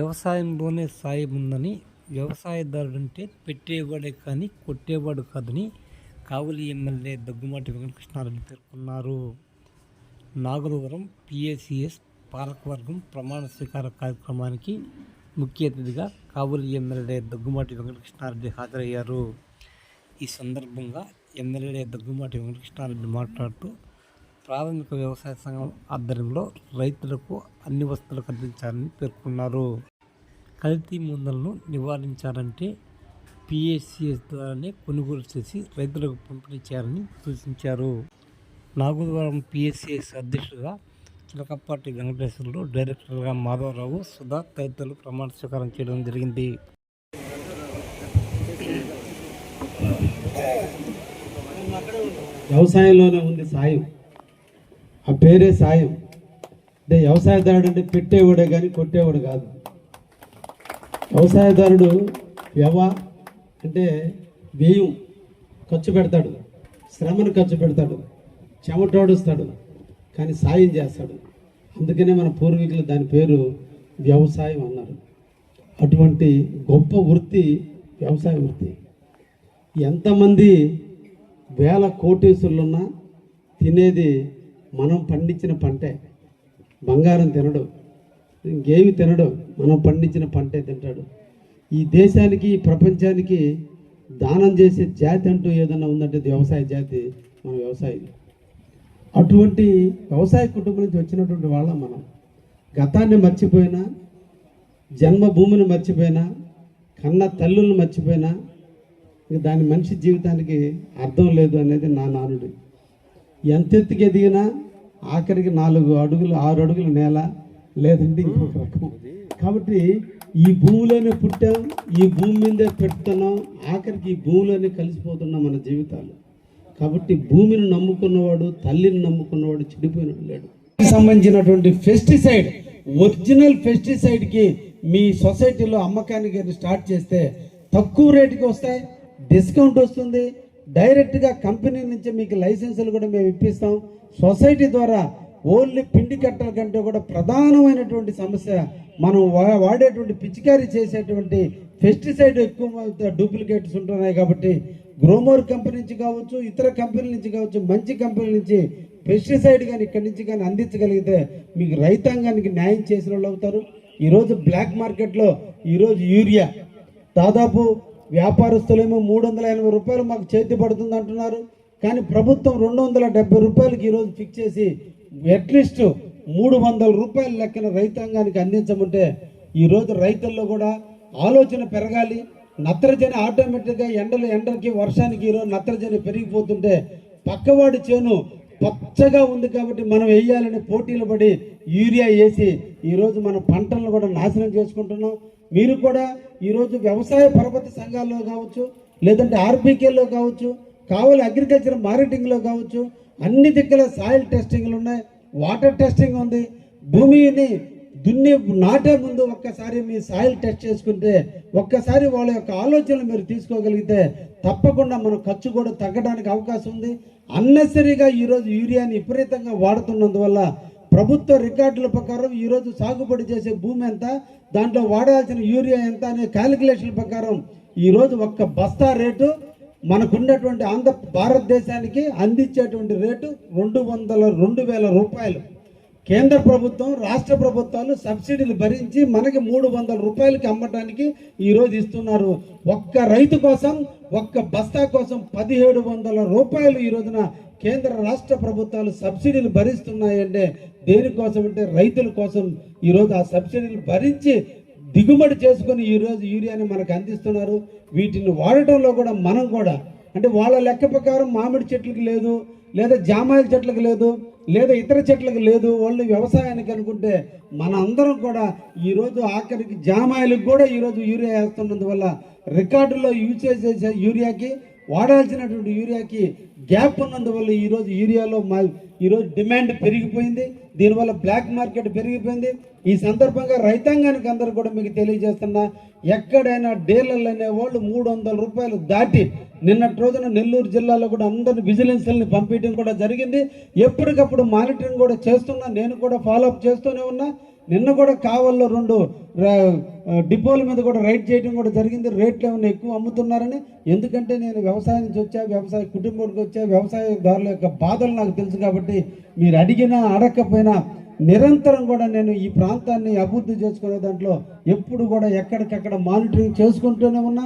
వ్యవసాయంలోనే సాయం ఉందని వ్యవసాయదారుడంటే పెట్టేవాడే కానీ కొట్టేవాడు కాదని కావలి ఎమ్మెల్యే దగ్గుమాటి వెంకటకృష్ణారెడ్డి పేర్కొన్నారు. నాగరవరం పిఏసిఎస్ పాలకవర్గం ప్రమాణ స్వీకార కార్యక్రమానికి ముఖ్య అతిథిగా కావలి ఎమ్మెల్యే దగ్గుమాటి వెంకటకృష్ణారెడ్డి హాజరయ్యారు. ఈ సందర్భంగా ఎమ్మెల్యే దగ్గుమాటి వెంకటకృష్ణారెడ్డి మాట్లాడుతూ ప్రాథమిక వ్యవసాయ సంఘం ఆధ్వర్యంలో రైతులకు అన్ని వస్తువులు అందించాలని పేర్కొన్నారు. కల్తీ మందులను నివారించాలంటే పిఎస్సిఎస్ ద్వారానే కొనుగోలు చేసి రైతులకు పంపిణీ చేయాలని సూచించారు. నాగులవరం పిఎస్సిఎస్ అధ్యక్షుడుగా చిలకపాటి వెంకటేశ్వర్లు డైరెక్టర్గా మాధవరావు సుధా తదితరులు ప్రమాణ స్వీకారం చేయడం జరిగింది. వ్యవసాయంలోనే ఉంది సాయం. ఆ పేరే సాయం. అంటే వ్యవసాయదారుడు అంటే పెట్టేవాడే కానీ కొట్టేవాడు కాదు. వ్యవసాయదారుడు వ్యవ అంటే వ్యయం ఖర్చు పెడతాడు శ్రమను ఖర్చు పెడతాడు చెమటోడుస్తాడు కానీ సాయం చేస్తాడు. అందుకనే మన పూర్వీకులు దాని పేరు వ్యవసాయం అన్నారు. అటువంటి గొప్ప వృత్తి వ్యవసాయ వృత్తి. ఎంతమంది వేల కోటీసులున్నా తినేది మనం పండించిన పంటే బంగారం తినడు. ఇంకేమి తినడు. మనం పండించిన పంటే తింటాడు. ఈ దేశానికి ఈ ప్రపంచానికి దానం చేసే జాతి అంటూ ఏదన్నా ఉందంటే వ్యవసాయ జాతి మన వ్యవసాయం. అటువంటి వ్యవసాయ కుటుంబం నుంచి వచ్చినటువంటి వాళ్ళం మనం. గతాన్ని మర్చిపోయినా జన్మభూమిని మర్చిపోయినా కన్న తల్లులను మర్చిపోయినా ఇక దాని మనిషి జీవితానికి అర్థం లేదు అనేది నా నానుడి. ఎంతెత్తుకి ఎదిగినా ఆఖరికి నాలుగు అడుగులు ఆరు అడుగుల నేల లేదంటే ఇంకొక రకం కాబట్టి ఈ భూమిలోనే పుట్టాం ఈ భూమి మీదే పెడుతున్నాం ఆఖరికి ఈ భూమిలోనే కలిసిపోతున్నాం మన జీవితాలు. కాబట్టి భూమిని నమ్ముకున్నవాడు తల్లిని నమ్ముకున్నవాడు చెడిపోయిన లేడు. సంబంధించినటువంటి పెస్టిసైడ్ ఒరిజినల్ పెస్టిసైడ్కి మీ సొసైటీలో అమ్మకానికి స్టార్ట్ చేస్తే తక్కువ రేటుకి వస్తాయి డిస్కౌంట్ వస్తుంది. డైరెక్ట్గా కంపెనీ నుంచి మీకు లైసెన్సులు కూడా మేము ఇప్పిస్తాం. సొసైటీ ద్వారా ఓన్లీ పిండి కట్టల కంటే కూడా ప్రధానమైనటువంటి సమస్య మనం వా- వాడేటువంటి పిచికారీ చేసేటువంటి పెస్టిసైడ్ ఎక్కువ డూప్లికేట్స్ ఉంటున్నాయి కాబట్టి గ్రోమోర్ కంపెనీ నుంచి కావచ్చు ఇతర కంపెనీల నుంచి కావచ్చు మంచి కంపెనీల నుంచి పెస్టిసైడ్ కానీ ఇక్కడి నుంచి కానీ అందించగలిగితే మీకు రైతాంగానికి న్యాయం చేసిన వాళ్ళు అవుతారు. ఈరోజు బ్లాక్ మార్కెట్లో ఈరోజు యూరియా. దాదాపు వ్యాపారస్తులేమో మూడు వందల ఎనభై రూపాయలు మాకు చేతి పడుతుంది అంటున్నారు. కానీ ప్రభుత్వం రెండు వందల డెబ్బై రూపాయలకి ఈరోజు ఫిక్స్ చేసి అట్లీస్ట్ మూడు వందల రూపాయల లెక్కన రైతాంగానికి అందించమంటే ఈరోజు రైతుల్లో కూడా ఆలోచన పెరగాలి. నత్రజని ఆటోమేటిక్గా ఎండలు ఎండలకి వర్షానికి ఈరోజు నత్రజని పెరిగిపోతుంటే పక్కవాడి చేను పచ్చగా ఉంది కాబట్టి మనం వేయాలని పోటీలు పడి యూరియా వేసి ఈరోజు మన పంటలను కూడా నాశనం చేసుకుంటున్నాం. మీరు కూడా ఈరోజు వ్యవసాయ పరపతి సంఘాల్లో కావచ్చు లేదంటే ఆర్బీకేలో కావచ్చు కావాలి అగ్రికల్చర్ మార్కెటింగ్లో కావచ్చు అన్ని దిక్కుల సాయిల్ టెస్టింగ్లు ఉన్నాయి వాటర్ టెస్టింగ్ ఉంది. భూమిని దున్ని నాటే ముందు ఒక్కసారి మీ సాయిల్ టెస్ట్ చేసుకుంటే ఒక్కసారి వాళ్ళ యొక్క ఆలోచనలు మీరు తీసుకోగలిగితే తప్పకుండా మన ఖర్చు కూడా తగ్గడానికి అవకాశం ఉంది. అన్నెసరీగా ఈరోజు యూరియాని విపరీతంగా వాడుతున్నందువల్ల ప్రభుత్వ రికార్డుల ప్రకారం ఈరోజు సాగుబడి చేసే భూమి ఎంత దాంట్లో వాడాల్సిన యూరియా ఎంత అనే క్యాలిక్యులేషన్ ప్రకారం ఈరోజు ఒక్క బస్తా రేటు మనకున్నటువంటి ఆంధ్ర భారతదేశానికి అందించేటువంటి రేటు రెండు వందల రెండు వేల రూపాయలు. కేంద్ర ప్రభుత్వం రాష్ట్ర ప్రభుత్వాలు సబ్సిడీలు భరించి మనకి మూడు వందల రూపాయలకి అమ్మటానికి ఈరోజు ఇస్తున్నారు. ఒక్క రైతు కోసం ఒక్క బస్తా కోసం పదిహేడు వందల రూపాయలు ఈ రోజున కేంద్ర రాష్ట్ర ప్రభుత్వాలు సబ్సిడీలు భరిస్తున్నాయంటే దేనికోసం అంటే రైతుల కోసం ఈరోజు ఆ సబ్సిడీలు భరించి దిగుమడి చేసుకుని ఈరోజు యూరియాని మనకు అందిస్తున్నారు. వీటిని వాడటంలో కూడా మనం కూడా అంటే వాళ్ళ లెక్క ప్రకారం మామిడి చెట్లకు లేదు లేదా జామాయిల చెట్లకు లేదు లేదా ఇతర చెట్లకు లేదు వాళ్ళు వ్యవసాయానికి అనుకుంటే మన అందరం కూడా ఈరోజు ఆఖరికి జామాయిలకు కూడా ఈరోజు యూరియా వేస్తున్నందువల్ల రికార్డులో యూజ్ చేసే యూరియాకి వాడాల్సినటువంటి యూరియాకి గ్యాప్ ఉన్నందువల్ల ఈరోజు యూరియాలో మా ఈరోజు డిమాండ్ పెరిగిపోయింది. దీనివల్ల బ్లాక్ మార్కెట్ పెరిగిపోయింది. ఈ సందర్భంగా రైతాంగానికి అందరూ కూడా మీకు తెలియజేస్తున్నా ఎక్కడైనా డీలర్లు అనే వాళ్ళు మూడు వందల రూపాయలు దాటి నిన్నటి రోజున నెల్లూరు జిల్లాలో కూడా అందరు విజిలెన్స్ని పంపించడం కూడా జరిగింది. ఎప్పటికప్పుడు మానిటరింగ్ కూడా చేస్తున్నా నేను కూడా ఫాలోఅప్ చేస్తూనే ఉన్నా. నిన్న కూడా కావల్లో రెండు డిపోల మీద కూడా రైడ్ చేయడం కూడా జరిగింది. రేట్లు ఏమైనా ఎక్కువ అమ్ముతున్నారని. ఎందుకంటే నేను వ్యవసాయం నుంచి వచ్చా వ్యవసాయ కుటుంబానికి వచ్చా వ్యవసాయదారుల యొక్క బాధలు నాకు తెలుసు కాబట్టి మీరు అడిగినా అడగకపోయినా నిరంతరం కూడా నేను ఈ ప్రాంతాన్ని అభివృద్ధి చేసుకునే దాంట్లో ఎప్పుడు కూడా ఎక్కడికక్కడ మానిటరింగ్ చేసుకుంటూనే ఉన్నా.